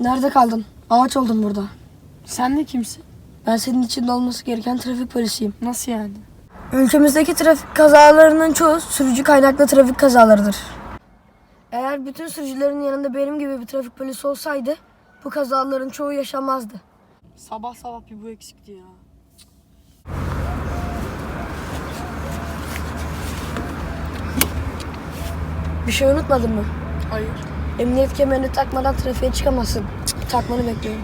Nerede kaldın? Ağaç oldum burada. Sen de kimsin? Ben senin içinde olması gereken trafik polisiyim. Nasıl yani? Ülkemizdeki trafik kazalarının çoğu sürücü kaynaklı trafik kazalarıdır. Eğer bütün sürücülerin yanında benim gibi bir trafik polisi olsaydı bu kazaların çoğu yaşanmazdı. Sabah sabah bir bu eksikti ya. Bir şey unutmadın mı? Hayır. Emniyet kemerini takmadan trafiğe çıkamazsın. Takmanı bekliyorum.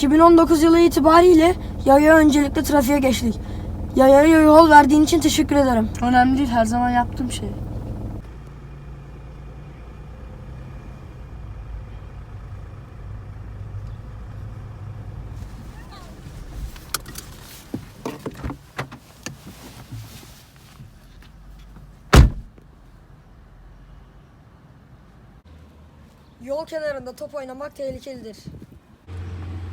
...2019 yılı itibariyle yaya öncelikle trafiğe geçtik. Yayaya yol verdiğin için teşekkür ederim. Önemli değil her zaman yaptığım şey. Yol kenarında top oynamak tehlikelidir.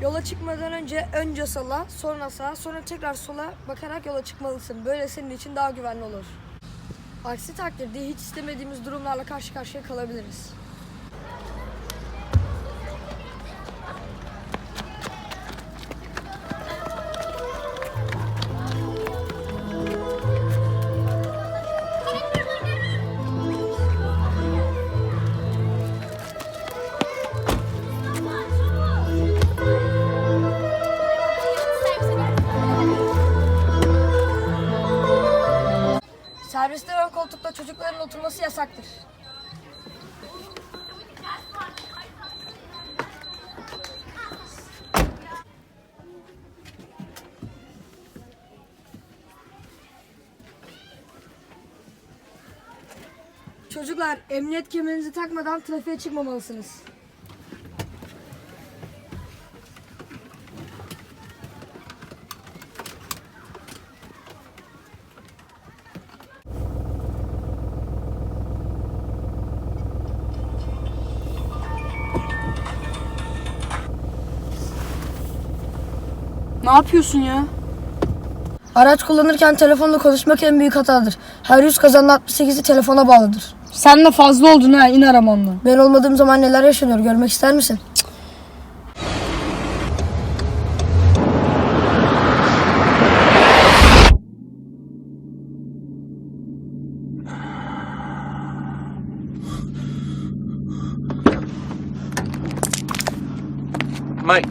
Yola çıkmadan önce önce sola, sonra sağa, sonra tekrar sola bakarak yola çıkmalısın. Böyle senin için daha güvenli olur. Aksi takdirde hiç istemediğimiz durumlarla karşı karşıya kalabiliriz. Serviste ön koltukta çocukların oturması yasaktır. Çocuklar emniyet kemerinizi takmadan trafiğe çıkmamalısınız. Ne yapıyorsun ya? Araç kullanırken telefonla konuşmak en büyük hatadır. Her 100 kazanın 68'i telefona bağlıdır. Sen de fazla oldun ha in arabandan. Ben olmadığım zaman neler yaşanıyor görmek ister misin? Mate,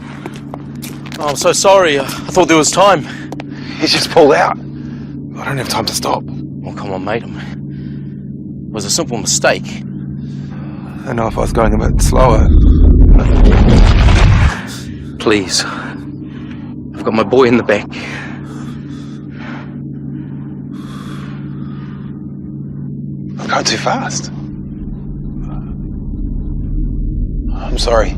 oh, I'm so sorry. I thought there was time. He's just pulled out. I don't have time to stop. Oh, come on, mate. It was a simple mistake. I don't know if I was going a bit slower. Please. I've got my boy in the back. I'm going too fast. I'm sorry.